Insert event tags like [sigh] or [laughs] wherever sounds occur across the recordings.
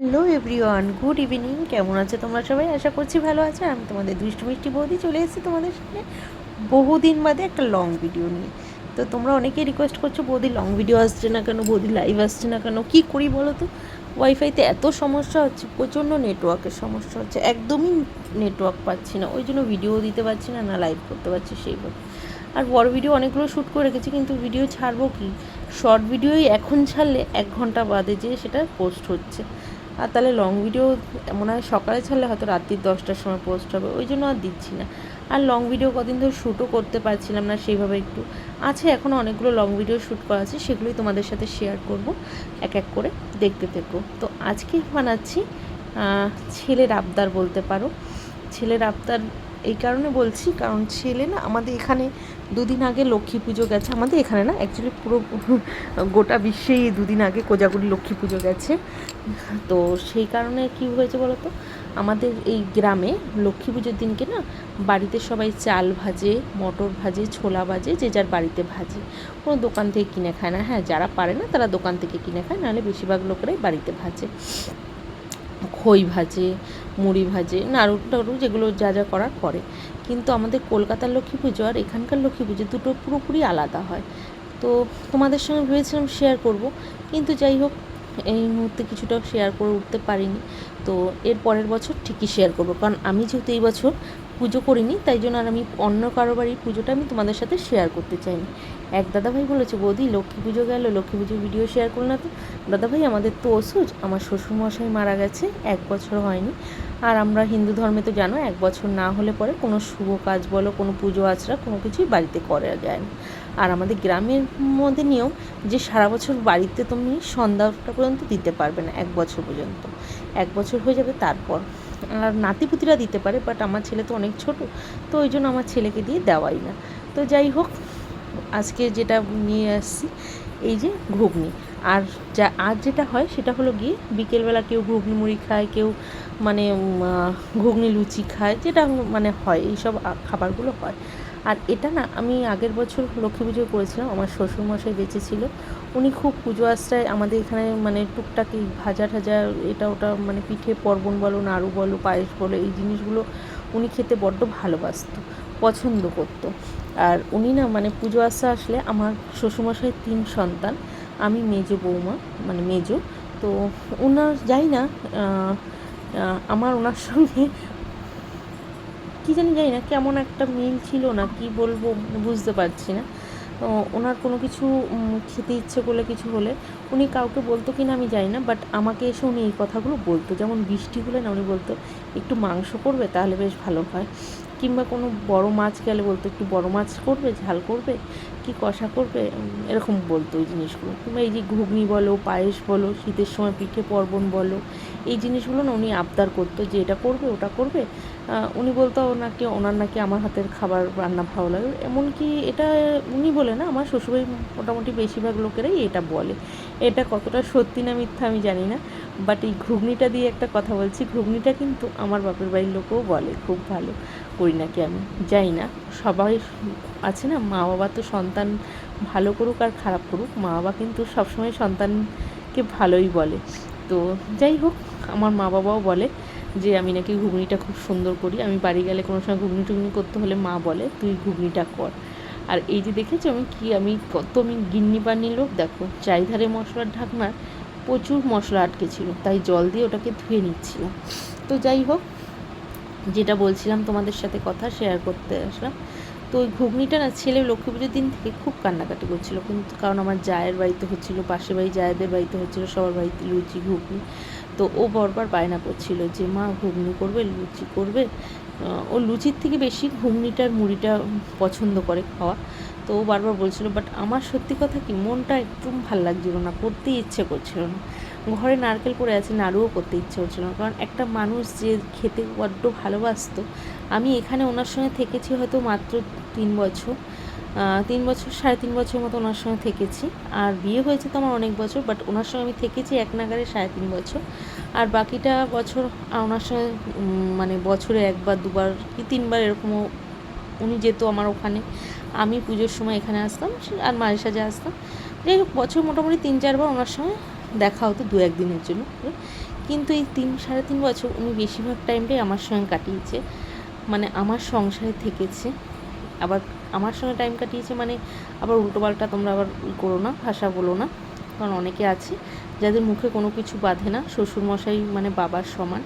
Hello everyone good evening কেমন আছে তোমরা সবাই? আশা করছি ভালো আছে। আমি তোমাদের দুষ্টু মিষ্টি বৌদি চলে এসেছি তোমাদের সামনে বহুদিন বাদে একটা লং ভিডিও নিয়ে। তো তোমরা অনেকেই রিকোয়েস্ট করছ, বৌদি লং ভিডিও আসছে না কেন? বৌদি লাইভ আসছে না কেন? কী করি বলো তো? ওয়াইফাইতে এত সমস্যা হচ্ছে, প্রচণ্ড নেটওয়ার্কের সমস্যা হচ্ছে। একদমই নেটওয়ার্ক পাচ্ছি না। ওই জন্য ভিডিও দিতে পারছি না না লাইভ করতে পারছি সেইভাবে আর বড় ভিডিও অনেকগুলো শ্যুট করে রেখেছি, কিন্তু ভিডিও ছাড়বো কি? শর্ট ভিডিওই এখন ছাড়লে এক ঘণ্টা বাদে যে সেটা পোস্ট হচ্ছে। আর তাহলে লং ভিডিও মনে হয় সকালে ছাড়লে হয়তো রাত্রির দশটার সময় পোস্ট হবে, ওই জন্য আর দিচ্ছি না। আর লং ভিডিও কদিন ধরে শ্যুটও করতে পারছিলাম না সেইভাবে একটু। আছে এখন অনেকগুলো লং ভিডিও শ্যুট করা আছে, সেগুলোই তোমাদের সাথে শেয়ার করব, এক এক করে দেখতে থেকো। তো আজকে বানাচ্ছি ছেলের আবদার বলতে পারো। ছেলের আবদার এই কারণে বলছি, কারণ ছেলে না আমাদের এখানে দুদিন আগে লক্ষ্মী পুজো গেছে। আমাদের এখানে না অ্যাকচুয়ালি পুরো [laughs] গোটা বিশ্বেই দুদিন আগে কোজাগুড়ি লক্ষ্মী পুজো গেছে। তো সেই কারণে কি হয়েছে বলো তো আমাদের এই গ্রামে লক্ষ্মী পুজোর দিনকে না বাড়িতে সবাই চাল ভাজে, মটর ভাজে, ছোলা ভাজে, যে যার বাড়িতে ভাজে। কোনো দোকান থেকে কিনে খায় না। হ্যাঁ যারা পারে না তারা দোকান থেকে কিনে খায়, নাহলে বেশিরভাগ লোকেরাই বাড়িতে ভাজে। খই ভাজে, মুড়ি ভাজে, নাড়ু টাড়ু যেগুলো যা যা করার করে। কিন্তু আমাদের কলকাতার লক্ষ্মী পুজো আর এখানকার লক্ষ্মী পুজো দুটো পুরোপুরি আলাদা হয়। তো তোমাদের সঙ্গে ভেবেছিলাম শেয়ার করব, কিন্তু যাই হোক, এই মুহূর্তে কিছুটা শেয়ার করে উঠতে পারিনি। তো এর পরের বছর ঠিকই শেয়ার করব, কারণ আমি যেহেতু এই বছর পুজো করিনি, তাই জন্য আর আমি অন্য কারও বাড়ির পুজোটা আমি তোমাদের সাথে শেয়ার করতে চাইনি। এক দাদাভাই বলেছে, বৌদি, লক্ষ্মী পুজো গেল, লক্ষ্মী পুজোর ভিডিও শেয়ার করো না তো? দাদাভাই, আমাদের তো ওষুধ, আমার শ্বশুরমশাই মারা গেছে, এক বছর হয়নি। আর আমরা হিন্দু ধর্মে তো জানো, এক বছর না হলে পরে কোনো শুভ কাজ বলো, কোনো পুজো আচরা, কোনো কিছুই বাড়িতে করা যায় না। আর আমাদের গ্রামের মধ্যে নিয়ম যে সারা বছর বাড়িতে তুমি সন্ধ্যাটা পর্যন্ত দিতে পারবে না, এক বছর পর্যন্ত। এক বছর হয়ে যাবে তারপর। আর নাতিপুতিরা দিতে পারে বাট আমার ছেলে তো অনেক ছোট, তো ওই জন্য আমার ছেলেকে দিয়ে দেওয়াই না। তো যাই হোক, আজকে যেটা নিয়ে আসছি, এই যে ঘুগনি। আর যা আর যেটা হয় সেটা হলো গিয়ে বিকেলবেলা কেউ ঘুগনি মুড়ি খায়, কেউ মানে ঘুগনি লুচি খায়, যেটা মানে হয়, এইসব খাবারগুলো হয়। আর এটা না, আমি আগের বছর লক্ষ্মী পুজো করেছিলাম, আমার শ্বশুরমশাই বেঁচে ছিল উনি খুব পুজো আশ্রায়, আমাদের এখানে মানে টুকটাক এই ভাজা ঠাজা এটা ওটা মানে পিঠে পর্বণ বলো, নাড়ু বলো, পায়েস বলো, এই জিনিসগুলো উনি খেতে বড্ড ভালোবাসতো, পছন্দ করতো। আর উনি না মানে পুজো আসা আসলে আমার শ্বশুরমশাই তিন সন্তান, আমি মেজো বৌমা মানে মেজো। তো ওনার যাই না আমার ওনার সঙ্গে কি জানি জানি না কেমন একটা মিল ছিল না, কি বলব বুঝতে পারছি না। ওনার কোনো কিছু খেতে ইচ্ছে করলে কিছু হলে উনি কাউকে বলতো কি না আমি জানি না বাট আমাকে এসে উনি এই কথাগুলো বলতো। যেমন বৃষ্টি হলে না উনি বলতো, একটু মাংস করবে তাহলে বেশ ভালো হয়। কিংবা কোনো বড় মাছ গেলে বলতো, একটু বড় মাছ করবে, ঝাল করবে, কি কষা করবে? এরকম বলতো ওই জিনিসগুলো। কিংবা এই যে ঘুগনি বলো, পায়েস বলো, শীতের সময় পিঠে পর্বণ বলো, এই জিনিসগুলো না উনি আবদার করতো যে এটা করবে, ওটা করবে উনি বলতো ওনাকে ওনার নাকি আমার হাতের খাবার রান্না ভালো লাগে। এমনকি এটা উনি বলে না, আমার শ্বশুরবাড়ি মোটামুটি বেশিরভাগ লোকেরাই এটা বলে। এটা কতটা সত্যি না মিথ্যা আমি জানি না বাট এই ঘুগনিটা দিয়ে একটা কথা বলছি, ঘুগনিটা কিন্তু আমার বাপের বাড়ির লোকও বলে, খুব ভালো করি নাকি আমি যাই না। সবাই আছে না মা বাবা তো সন্তান ভালো করুক আর খারাপ করুক মা বাবা কিন্তু সবসময় সন্তানকে ভালোই বলে। তো যাই হোক, আমার মা বাবাও বলে যে আমি নাকি ঘুগনিটা খুব সুন্দর করি। আমি বাড়ি গেলে কোনো সময় ঘুগনি টুগনি করতে হলে মা বলে, তুই ঘুগনিটা কর। আর এই যে দেখেছ আমি কি, আমি কত আমি গিন্নি পান্নি লোক দেখো চারিধারে মশলার ঢাকনার প্রচুর মশলা আটকে ছিল তাই জল দিয়ে ওটাকে ধুয়ে নিচ্ছিলাম। তো যাই হোক, যেটা বলছিলাম তোমাদের সাথে কথা শেয়ার করতে আসলাম। তো ওই ঘুগনিটা না ছেলে লক্ষ্মী পুজোর দিন থেকে খুব কান্নাকাটি করছিল, কিন্তু কারণ আমার জায়ের বাড়িতে হচ্ছিল, পাশের বাড়ি জায়েদের বাড়িতে হচ্ছিল, সবার বাড়িতে লুচি, ঘুগনি। তো ও বরবার বায়না করছিল যে, মা, ঘুগনি করবে, লুচি করবে? ও লুচির থেকে বেশি ঘুগনিটার মুড়িটা পছন্দ করে খাওয়া। তো ও বারবার বলছিল, বাট আমার সত্যি কথা কি, মনটা একদম ভালো লাগছিল না, করতে ইচ্ছে করছিল না। ঘরে নারকেল পড়ে আছে, নাড়ুও করতে ইচ্ছে হচ্ছিল না। কারণ একটা মানুষ যে খেতে বড্ড ভালোবাসতো, আমি এখানে ওনার সঙ্গে থেকেছি হয়তো মাত্র তিন বছর। তিন বছর, সাড়ে তিন বছর মতো ওনার সঙ্গে থেকেছি। আর বিয়ে হয়েছে তো আমার অনেক বছর বাট ওনার সঙ্গে আমি থেকেছি এক নাগারে সাড়ে তিন বছর। আর বাকিটা বছর ওনার সঙ্গে মানে বছরে একবার, দুবার কি তিনবার এরকমও উনি যেত আমার ওখানে। আমি পুজোর সময় এখানে আসতাম আর মাঝে সাঝে আসতাম। যাই হোক, বছর মোটামুটি তিন, চারবার ওনার সঙ্গে দেখা হতো দু, একদিনের জন্য। কিন্তু এই তিন, সাড়ে তিন বছর উনি বেশিরভাগ টাইমটাই আমার সঙ্গে কাটিয়েছে। মানে আমার সংসারে থেকেছে। আবার আমার সঙ্গে টাইম কাটিয়েছে মানে আবার উল্টোপাল্টা তোমরা আবার ই করো না, ভাষা বলো না, কারণ অনেকে আছে যাদের মুখে কোনো কিছু বাঁধে না, শ্বশুরমশাই মানে বাবার সমান,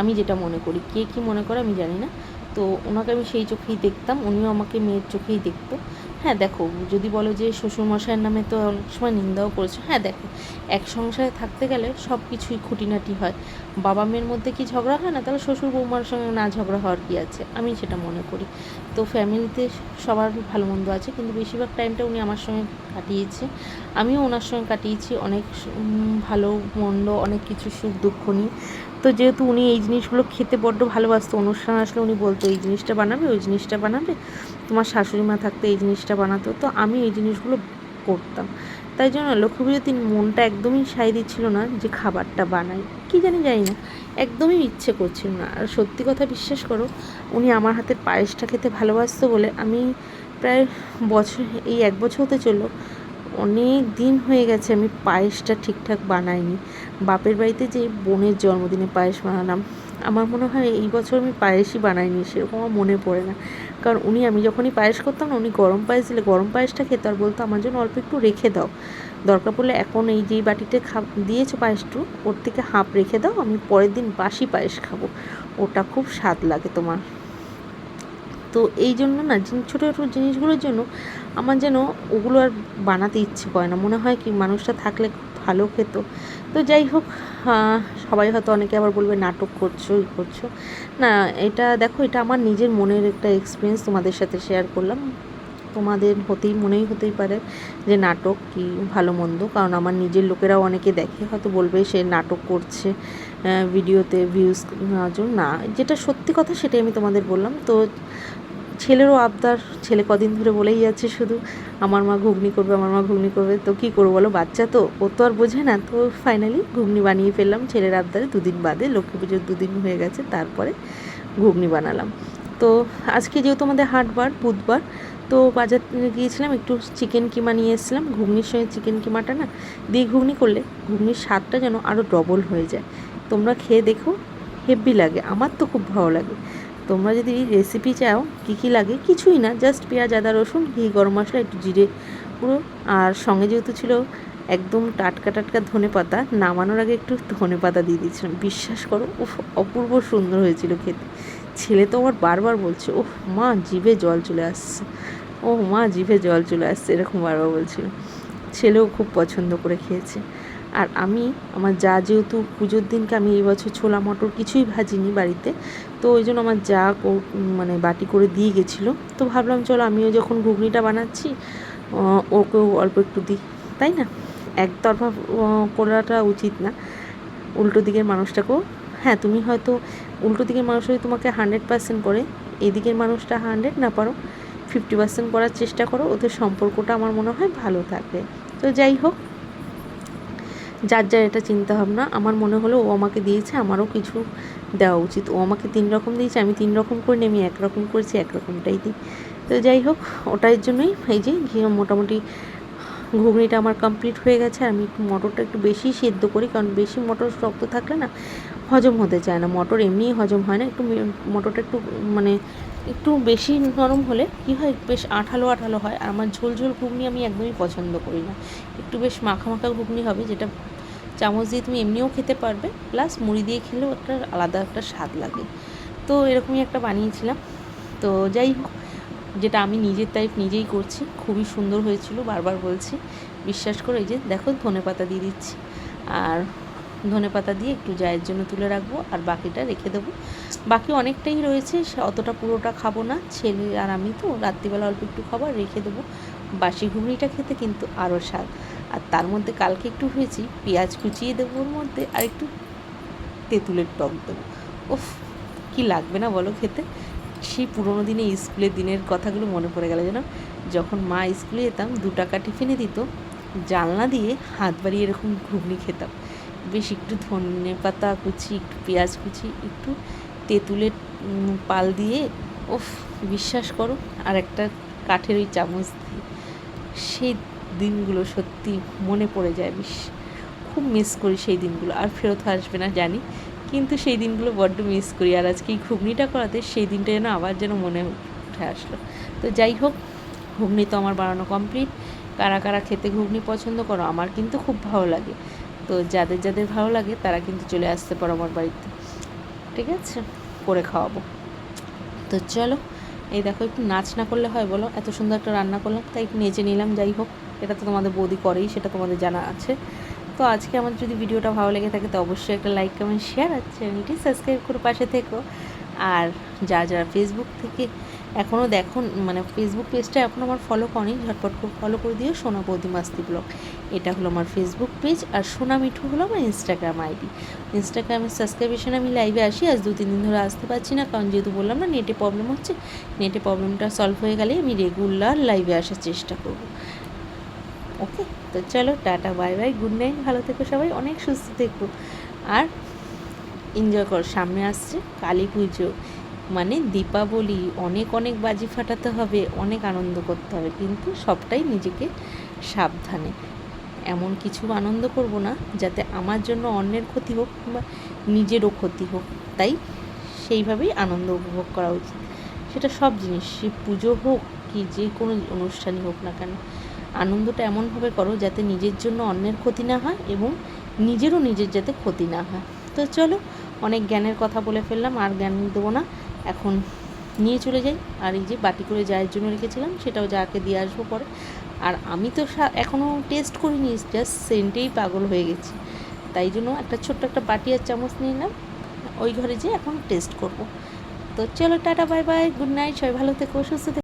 আমি যেটা মনে করি, কে কী মনে করে আমি জানি না, তো ওনাকে আমি সেই চোখেই দেখতাম, উনিও আমাকে মেয়ের চোখেই দেখতো হ্যাঁ দেখো, যদি বলো যে শ্বশুরমশাইয়ের নামে তো অনেক সময় নিন্দাও করেছ হ্যাঁ দেখো, এক সংসারে থাকতে গেলে সব কিছুই খুঁটিনাটি হয়। বাবা মেয়ের মধ্যে কি ঝগড়া হয় না? তাহলে শ্বশুর বৌমার সঙ্গে না ঝগড়া হওয়ার কি আছে? আমি সেটা মনে করি। তো ফ্যামিলিতে সবার ভালো মন্দ আছে, কিন্তু বেশিরভাগ টাইমটা উনি আমার সঙ্গে কাটিয়েছে। আমিও ওনার সঙ্গে কাটিয়েছি, অনেক ভালো, মন্দ, অনেক কিছু সুখ দুঃখ নিয়ে। তো যেহেতু উনি এই জিনিসগুলো খেতে বড্ড ভালোবাসতো, অনুষ্ঠান আসলে উনি বলতো, এই জিনিসটা বানাবে, ওই জিনিসটা বানাবে, তোমার শাশুড়ি মা থাকতে এই জিনিসটা বানাতো। তো আমি এই জিনিসগুলো করতাম। তাই জন্য লক্ষ্মী পুজোর দিন মনটা একদমই সাই দিচ্ছিল না যে খাবারটা বানাই। কি জানি জানি না, একদমই ইচ্ছে করছিল না। আর সত্যি কথা বিশ্বাস করো, উনি আমার হাতের পায়েসটা খেতে ভালোবাসতো বলে আমি প্রায় বছর, এই এক বছর হতে চলল অনেক দিন হয়ে গেছে আমি পায়েসটা ঠিকঠাক বানাইনি। বাপের বাড়িতে যে বোনের জন্মদিনে পায়েস বানালাম, আমার মনে হয় এই বছর আমি পায়েসই বানাইনি, সেরকম আমার মনে পড়ে না। কারণ উনি, আমি যখনই পায়েস করতাম না, উনি গরম পায়েস দিলে, গরম পায়েসটা খেতে আর বলতো, আমার জন্য অল্প একটু রেখে দাও। দরকার পড়লে এখন এই যেই বাটিতে খা, দিয়েছ পায়েসটু, ওর থেকে হাফ রেখে দাও, আমি পরের দিন বাসি পায়েস খাব। ওটা খুব স্বাদ লাগে তোমার। তো এই জন্য না ছোটো ছোটো জিনিসগুলোর জন্য আমার যেন ওগুলো আর বানাতে ইচ্ছে করে না। মনে হয় কি, মানুষটা থাকলে খুব ভালো খেত। তো যাই হোক সবাই হয়তো অনেকে আবার বলবে, নাটক করছ, ই করছ। না, এটা দেখো, এটা আমার নিজের মনের একটা এক্সপিরিয়েন্স তোমাদের সাথে শেয়ার করলাম। তোমাদের হতেই, মনেই হতেই পারে যে নাটক কি ভালো, মন্দ। কারণ আমার নিজের লোকেরাও অনেকে দেখে, হয়তো বলবে সে নাটক করছে ভিডিওতে ভিউজ নেওয়ার জন্য। না, যেটা সত্যি কথা সেটাই আমি তোমাদের বললাম। তো ছেলেরও আবদার, ছেলে কদিন ধরে বলেই যাচ্ছে শুধু, আমার মা ঘুগনি করবে, আমার মা ঘুগনি করবে, তো কী করব বলো, বাচ্চা তো? ও তো আর বোঝে না, তো ফাইনালি ঘুগনি বানিয়ে ফেললাম, ছেলের আবদারে দুদিন বাদে, লক্ষ্মী পুজোর দুদিন হয়ে গেছে, তারপরে ঘুগনি বানালাম। তো আজকে যেহেতু আমাদের হাটবার, বুধবার, তো বাজার গিয়েছিলাম, একটু চিকেন কিমা নিয়ে এসেছিলাম, ঘুগনির সঙ্গে চিকেন কিমাটা না, দিয়ে ঘুগনি করলে, ঘুগনির স্বাদটা যেন আরও ডবল হয়ে যায়। তোমরা খেয়ে দেখো হেভি লাগে, আমার তো খুব ভালো লাগে। তোমরা যদি এই রেসিপি চাও, কী কী লাগে? কিছুই না জাস্ট পেঁয়াজ, আদা, রসুন, ঘি, গরম মশলা, একটু জিরে পুরো আর সঙ্গে যেহেতু ছিল একদম টাটকা টাটকা ধনে পাতা, নামানোর আগে একটু ধনে পাতা দিয়ে দিয়েছিলাম। বিশ্বাস করো, উফ, অপূর্ব সুন্দর হয়েছিল খেতে। ছেলে তো আমার বারবার বলছে, ওহ মা, জিভে জল চলে আসছে। ও মা, জিভে জল চলে আসছে, এরকম বারবার বলছিল। ছেলেও খুব পছন্দ করে খেয়েছে। আর আমি, আমার যা যেহেতু পুজোর দিনকে আমি এই বছর ছোলা মটর কিছুই ভাজিনি বাড়িতে, তো ওই জন্য আমার যা মানে বাটি করে দিয়ে গেছিল, তো ভাবলাম চলো আমিও যখন ঘুগনিটা বানাচ্ছি ওকেও অল্প একটু দিই, তাই না? একতরফা করাটা উচিত না, উল্টো দিকের মানুষটাকেও। হ্যাঁ তুমি হয়তো উল্টো দিকের মানুষ যদি তোমাকে হান্ড্রেড পার্সেন্ট করে, এদিকের মানুষটা হান্ড্রেড না পারো ফিফটি পার্সেন্ট করার চেষ্টা করো, ওদের সম্পর্কটা আমার মনে হয় ভালো থাকবে। তো যাই হোক যার যার এটা চিন্তা ভাবনা আমার মনে হলো ও আমাকে দিয়েছে, আমারও কিছু দেওয়া উচিত। ও আমাকে তিন রকম দিয়েছে, আমি তিন রকম করে নিই, আমি এক রকম করেছি, এক রকমটাই দিই। তো যাই হোক, ওটার জন্যই এই যে, ঘি মোটামুটি ঘুগনিটা আমার কমপ্লিট হয়ে গেছে। আমি একটু মটরটা একটু বেশি সেদ্ধ করি, কারণ বেশি মটর শক্ত থাকলে না হজম হতে চায় না। মটর এমনিই হজম হয় না, একটু মটরটা একটু মানে একটু বেশি নরম হলে কী হয়, বেশ আঠালো আঠালো হয় আর আমার ঝোল ঝোল ঘুগনি আমি একদমই পছন্দ করি না। একটু বেশ মাখা মাখা ঘুগনি হবে যেটা চামচ দিয়ে তুমি এমনিও খেতে পারবে, প্লাস মুড়ি দিয়ে খেলেও একটা আলাদা একটা স্বাদ লাগে। তো এরকমই একটা বানিয়েছিলাম। তো যাই হোক, যেটা আমি নিজের টাইপ নিজেই করছি, খুবই সুন্দর হয়েছিল, বারবার বলছি। বিশ্বাস করে, এই যে দেখো ধনে পাতা দিয়ে দিচ্ছি। আর ধনে পাতা দিয়ে একটু জায়ের জন্য তুলে রাখব আর বাকিটা রেখে দেবো। বাকি অনেকটাই রয়েছে অতটা পুরোটা খাব না। ছেলে আর আমি তো, রাত্রিবেলা অল্প একটু খাবার রেখে দেবো। বাসি ঘুগনিটা খেতে কিন্তু আরও স্বাদ। আর তার মধ্যে কালকে একটু হয়েছি পেঁয়াজ কুচিয়ে দেবো ওর মধ্যে আর একটু তেঁতুলের টক দেবো। উফ, কি লাগবে না বলো খেতে? সেই পুরোনো দিনে স্কুলের দিনের কথাগুলো মনে পড়ে গেল যেন। যখন মা স্কুলে যেতাম, দু টাকা টিফিনে দিত, জানলা দিয়ে হাত বাড়িয়ে এরকম ঘুগনি খেতাম। বেশ একটু ধনে পাতা কুচি, একটু পেঁয়াজ কুচি, একটু তেঁতুলের পাল দিয়ে ওফ বিশ্বাস করো, আর একটা কাঠের ওই চামচ দিয়ে। সেই দিনগুলো সত্যি মনে পড়ে যায়, বেশ, খুব মিস করি সেই দিনগুলো। আর ফেরত আসবে না, জানি। কিন্তু সেই দিনগুলো বড্ড মিস করি। আর আজকে এই ঘুগনিটা করাতে সেই দিনটা যেন আবার যেন মনে উঠে আসলো। তো যাই হোক, ঘুগনি তো আমার বানানো কমপ্লিট কারা কারা খেতে ঘুগনি পছন্দ করো, আমার কিন্তু খুব ভালো লাগে। তো যাদের যাদের ভালো লাগে, তারা কিন্তু চলে আসতে পারো আমার বাড়িতে। ঠিক আছে? করে খাওয়াবো। তো চলো, এই দেখো, একটু নাচ না করলে হয় বলো, এত সুন্দর একটা রান্না করলাম, তাই একটু নেচে নিলাম, যাই হোক, এটা তো তোমাদের বৌদি করেই, সেটা তোমাদের জানা আছে। তো আজকে আমার যদি ভিডিওটা ভালো লেগে থাকে, তো অবশ্যই একটা লাইক কমেন্ট শেয়ার আর চ্যানেলটি সাবস্ক্রাইব করে পাশে থেকো। আর যা যারা ফেসবুক থেকে এখনও দেখো মানে ফেসবুক পেজটা এখন আমার ফলো করেনি, ঝটপট করে ফলো করে দিও, সোনা বৌদি মাস্তি ব্লগ এটা হলো আমার ফেসবুক পেজ আর সোনা মিঠু হলো আমার ইনস্টাগ্রাম আইডি ইনস্টাগ্রামের সাবস্ক্রিপশন আমি লাইভে আসি, আজ দু তিন দিন ধরে আসতে পারছি না, কারণ যেহেতু বললাম না নেটে প্রবলেম হচ্ছে নেটে প্রবলেমটা সলভ হয়ে গেলে আমি রেগুলার লাইভে আসার চেষ্টা করব। ওকে তো চলো, tata bye bye good night ভালো থেকো সবাই, অনেক সুস্থ থেকো। আর এনজয় কর, সামনে আসছে কালী পুজো। মানে দীপাবলি, অনেক অনেক বাজি ফাটাতে হবে, অনেক আনন্দ করতে হবে, কিন্তু সবটাই নিজেকে সাবধানে। এমন কিছু আনন্দ করব না, যাতে আমার জন্য অন্যের ক্ষতি হোক কিংবা নিজেরও ক্ষতি হোক, তাই সেইভাবেই আনন্দ উপভোগ করা উচিত। সেটা সব জিনিস, সে পুজো হোক কি যে কোনো অনুষ্ঠানই হোক না কেন, আনন্দটা এমনভাবে করো যাতে নিজের জন্য অন্যের ক্ষতি না হয় এবং নিজেরও নিজের যাতে ক্ষতি না হয়। তো চলো, অনেক জ্ঞানের কথা বলে ফেললাম, আর জ্ঞান দেবো না। এখন নিয়ে চলে যাই। আর এই যে বাটি করে যায়ের জন্য রেখেছিলাম, সেটাও যাকে দিয়ে আসব পরে। আর আমি তো এখনও টেস্ট করিনি জাস্ট সেন্টেই পাগল হয়ে গেছি। তাই জন্য একটা ছোট্ট একটা বাটি আর চামচ নিয়ে নিলাম। ওই ঘরে যেয়ে এখন টেস্ট করব। তো চলো tata bye bye good night সবাই ভালো থেকো, সুস্থ থেকো।